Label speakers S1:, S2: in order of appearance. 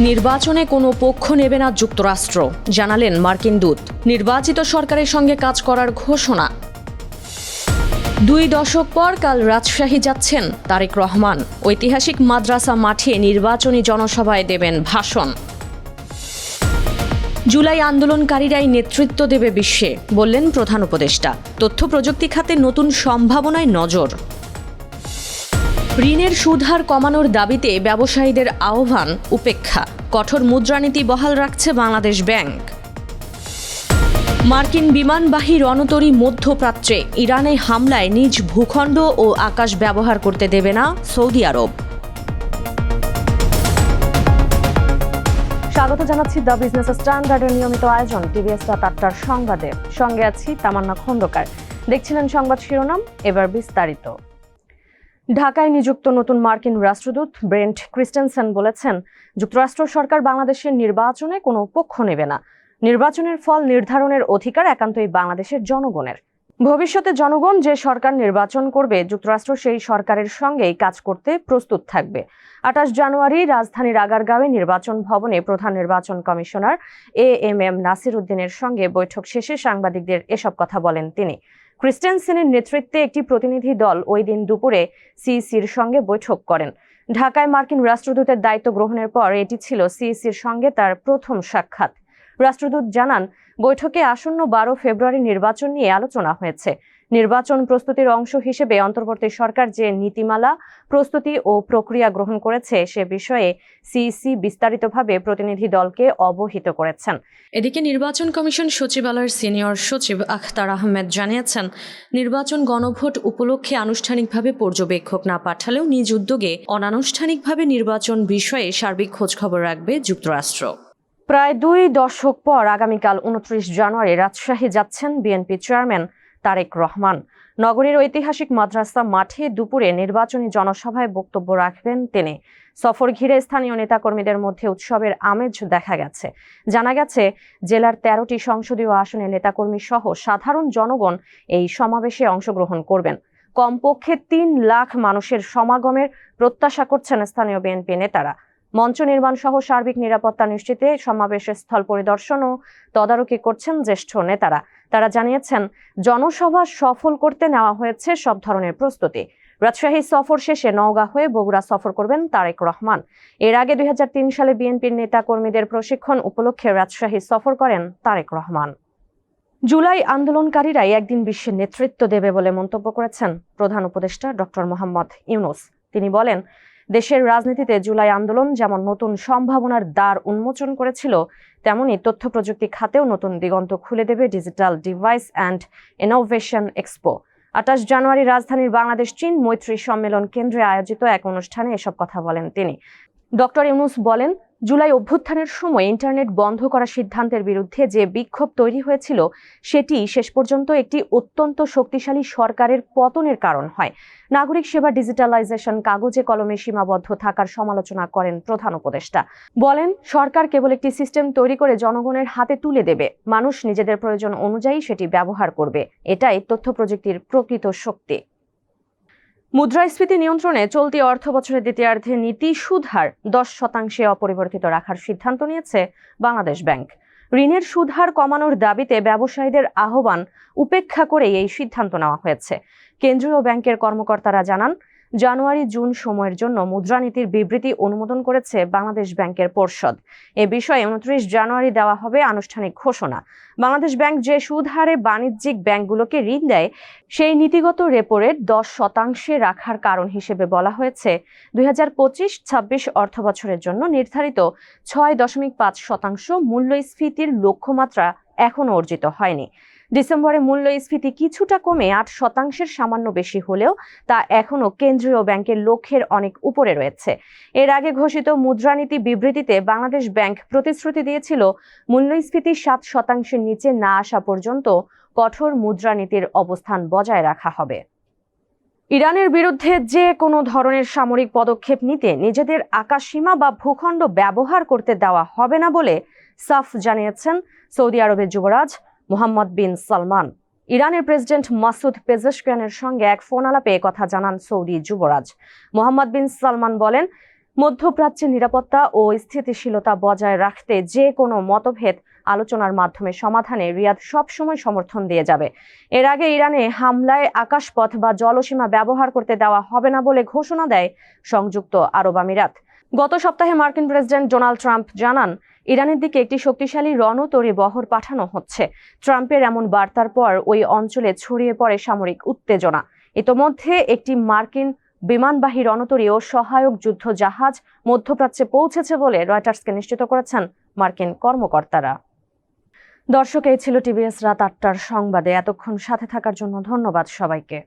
S1: নির্বাচনে কোনো পক্ষ নেবে না যুক্তরাষ্ট্র, জানালেন মার্কিন দূত। নির্বাচিত সরকারের সঙ্গে কাজ করার ঘোষণা। দুই দশক পর কাল রাজশাহী যাচ্ছেন তারেক রহমান। ঐতিহাসিক মাদ্রাসা মাঠে নির্বাচনী জনসভায় দেবেন ভাষণ। জুলাই আন্দোলনকারীরাই নেতৃত্ব দেবে বিশ্বে, বললেন প্রধান উপদেষ্টা। তথ্য প্রযুক্তি খাতে নতুন সম্ভাবনায় নজর। ঋণের সুদহার কমানোর দাবিতে ব্যবসায়ীদের আহ্বান, উপেক্ষা। কঠোর মুদ্রানীতি বহাল রাখছে বাংলাদেশ ব্যাংক। মার্কিন বিমানবাহী রণতরী মধ্যপ্রাচ্যে ইরানে হামলায় নিজ ভূখণ্ড ও আকাশ ব্যবহার করতে দেবে না সৌদি আরব। স্বাগত জানাচ্ছি দ্য বিজনেস স্ট্যান্ডার্ডের নিয়মিত আয়োজন টিভিএস আটটার সংবাদে। সঙ্গে আছি তামান্না খন্দকার। দেখছিলেন সংবাদ শিরোনাম, এবার বিস্তারিত। ঢাকায় নিযুক্ত নতুন মার্কিন রাষ্ট্রদূত ব্রেন্ট ক্রিস্টেনসেন বলেছেন, যুক্তরাষ্ট্র সরকার বাংলাদেশের নির্বাচনে কোনো পক্ষ নেবে না। নির্বাচনের ফল নির্ধারণের অধিকার একান্তই বাংলাদেশের জনগণের। ভবিষ্যতে জনগণ যে সরকার নির্বাচন করবে, যুক্তরাষ্ট্র সেই সরকারের সঙ্গেই কাজ করতে প্রস্তুত থাকবে। আঠাশ জানুয়ারি রাজধানীর আগারগাঁওয়ে নির্বাচন ভবনে প্রধান নির্বাচন commissioner A M M Nasir উদ্দিনের সঙ্গে বৈঠক শেষে সাংবাদিকদের এসব কথা বলেন তিনি। ক্রিস্টেনসেনের নেতৃত্বে একটি প্রতিনিধি দল ওই দিন দুপুরে সিইসির সঙ্গে বৈঠক করেন। ঢাকায় মার্কিন রাষ্ট্রদূতের দায়িত্ব গ্রহণের পর এটি ছিল সিইসির সঙ্গে তার প্রথম সাক্ষাৎ। রাষ্ট্রদূত জানান, বৈঠকে আসন্ন বারো ফেব্রুয়ারি নির্বাচন নিয়ে আলোচনা হয়েছে। নির্বাচন প্রস্তুতির অংশ হিসেবে অন্তর্বর্তী সরকার যে নীতিমালা প্রস্তুতি ও প্রক্রিয়া গ্রহণ করেছে সে বিষয়ে সিইসি বিস্তারিতভাবে প্রতিনিধি দলকে অবহিত করেছেন। এদিকে নির্বাচন কমিশন সচিবালয়ের সিনিয়র সচিব আখতার আহমেদ জানিয়েছেন নির্বাচন গণভোট উপলক্ষে আনুষ্ঠানিকভাবে পর্যবেক্ষক না পাঠালেও নিজ উদ্যোগে অনানুষ্ঠানিকভাবে নির্বাচন বিষয়ে সার্বিক খোঁজখবর রাখবে যুক্তরাষ্ট্র। প্রায় দুই দশক পর আগামীকাল উনত্রিশ জানুয়ারি রাজশাহী যাচ্ছেন বিএনপি চেয়ারম্যান তারেক রহমান। নগরীর ঐতিহাসিক মাদ্রাসা মাঠে দুপুরে নির্বাচনী জনসভায় বক্তব্য রাখবেন তিনি। সফর ঘিরে স্থানীয় নেতাকর্মীদের মধ্যে উৎসবের আমেজ দেখা গেছে। জানা গেছে, জেলার তেরোটি সংসদীয় আসনে নেতাকর্মী সহ সাধারণ জনগণ এই সমাবেশে অংশগ্রহণ করবেন। কমপক্ষে তিন লাখ মানুষের সমাগমের প্রত্যাশা করছেন স্থানীয় বিএনপি নেতারা। মঞ্চ নির্মাণ সহ সার্বিক নিরাপত্তা নিশ্চিতে সমাবেশের স্থল পরিদর্শন ও তদারকি করছেন জ্যেষ্ঠ নেতারা। তারা জানিয়েছেন, জনসভা সফল করতে নেওয়া হয়েছে সব ধরনের প্রস্তুতি। রাজশাহী সফর শেষে নওগাঁ হয়ে বগুড়া সফর করবেন তারেক রহমান। এর আগে দুই হাজার তিন সালে বিএনপির নেতা কর্মীদের প্রশিক্ষণ উপলক্ষে রাজশাহী সফর করেন তারেক রহমান। জুলাই আন্দোলনকারীরাই একদিন বিশ্বের নেতৃত্ব দেবে বলে মন্তব্য করেছেন প্রধান উপদেষ্টা ডক্টর মোহাম্মদ ইউনুস। তিনি বলেন দেশের রাজনীতিতে জুলাই আন্দোলন যেমন নতুন সম্ভাবনার দ্বার উন্মোচন করেছিল, তেমনি তথ্য প্রযুক্তি খাতেও নতুন দিগন্ত খুলে দেবে digital device and innovation expo আঠাশ জানুয়ারি রাজধানীর বাংলাদেশ চীন মৈত্রী সম্মেলন কেন্দ্রে আয়োজিত এক অনুষ্ঠানে এসব কথা বলেন তিনি। ডক্টর ইউনুস বলেন জুলাই অভ্যুত্থানের সময় ইন্টারনেট বন্ধ করার সিদ্ধান্তের বিরুদ্ধে যে বিক্ষোভ তৈরি হয়েছিল, সেটি শেষ পর্যন্ত একটি অত্যন্ত শক্তিশালী সরকারের পতনের কারণ হয়। নাগরিক সেবা ডিজিটালাইজেশন কাগজে কলমে সীমাবদ্ধ থাকার সমালোচনা করেন প্রধান উপদেষ্টা। বলেন, সরকার কেবল একটি সিস্টেম তৈরি করে জনগণের হাতে তুলে দেবে। মানুষ নিজেদের প্রয়োজন অনুযায়ী সেটি ব্যবহার করবে। এটাই তথ্য প্রযুক্তির প্রকৃত শক্তি। মুদ্রাস্ফীতি নিয়ন্ত্রণে চলতি অর্থ বছরের দ্বিতীয়ার্ধে নীতি সুধার দশ শতাংশে অপরিবর্তিত রাখার সিদ্ধান্ত নিয়েছে বাংলাদেশ ব্যাংক। ঋণের সুদহার কমানোর দাবিতে ব্যবসায়ীদের আহ্বান উপেক্ষা করে এই সিদ্ধান্ত নেওয়া হয়েছে। কেন্দ্রীয় ব্যাংকের কর্মকর্তারা জানান জানুয়ারি, জুন সময়ের জন্য মুদ্রানীতির বিবৃতি অনুমোদন করেছে বাংলাদেশ ব্যাংকের পর্ষদ। এ বিষয়ে উনত্রিশ জানুয়ারি দেওয়া হবে আনুষ্ঠানিক ঘোষণা। বাংলাদেশ ব্যাংক যে সুদ হারে বাণিজ্যিক ব্যাংকগুলোকে ঋণ দেয়, সেই নীতিগত রেপো রেট দশ শতাংশে রাখার কারণ হিসেবে বলা হয়েছে। দুই হাজার পঁচিশ ছাব্বিশ অর্থ বছরের জন্য নির্ধারিত ছয় দশমিক পাঁচ শতাংশ মূল্যস্ফীতির লক্ষ্যমাত্রা এখনও অর্জিত হয়নি। ডিসেম্বরে মূল্যস্ফীতি কিছুটা কমে আট শতাংশের সামান্য বেশি হলেও তা এখনও কেন্দ্রীয় ব্যাংকের লক্ষ্যের অনেক উপরে রয়েছে। এর আগে ঘোষিত মুদ্রানীতি বিবৃতিতে বাংলাদেশ ব্যাংক প্রতিশ্রুতি দিয়েছিল, মূল্যস্ফীতি সাত শতাংশের নিচে না আসা পর্যন্ত কঠোর মুদ্রানীতির অবস্থান বজায় রাখা হবে। ইরানের বিরুদ্ধে যে কোনো ধরনের সামরিক পদক্ষেপ নিতে নিজেদের আকাশসীমা বা ভূখণ্ড ব্যবহার করতে দেওয়া হবে না বলে সাফ জানিয়েছেন সৌদি আরবের যুবরাজ। Mohammed bin Salman. ইরানের প্রেসিডেন্ট মাসুদ পেজেশকিয়ানের সঙ্গে এক ফোন আলাপে কথা জানান সৌদি যুবরাজ। মোহাম্মদ বিন সালমান বলেন, মধ্যপ্রাচ্যের নিরাপত্তা ও স্থিতিশীলতা বজায় রাখতে যে কোনো মতভেদ আলোচনার মাধ্যমে সমাধানে রিয়াদ সবসময় সমর্থন দিয়ে যাবে। এর আগে ইরানে হামলায় আকাশপথ বা জলসীমা ব্যবহার করতে দেওয়া হবে না বলে ঘোষণা দেয় সংযুক্ত আরব আমিরাত। গত সপ্তাহে মার্কিন প্রেসিডেন্ট ডোনাল্ড ট্রাম্প জানান, ইরানের দিকে একটি শক্তিশালী রণতরী বহর পাঠানো হচ্ছে। ট্রাম্পের এমন বার্তার পর ওই অঞ্চলে ছড়িয়ে পড়ে সামরিক উত্তেজনা। ইতোমধ্যে একটি মার্কিন বিমানবাহী রণতরী ও সহায়ক যুদ্ধ জাহাজ মধ্যপ্রাচ্যে পৌঁছেছে বলে রয়টার্সকে নিশ্চিত করেছেন মার্কিন কর্মকর্তারা। দর্শক, এই ছিল টিভিএস রাত আটটার সংবাদে। এতক্ষণ সাথে থাকার জন্য ধন্যবাদ সবাইকে।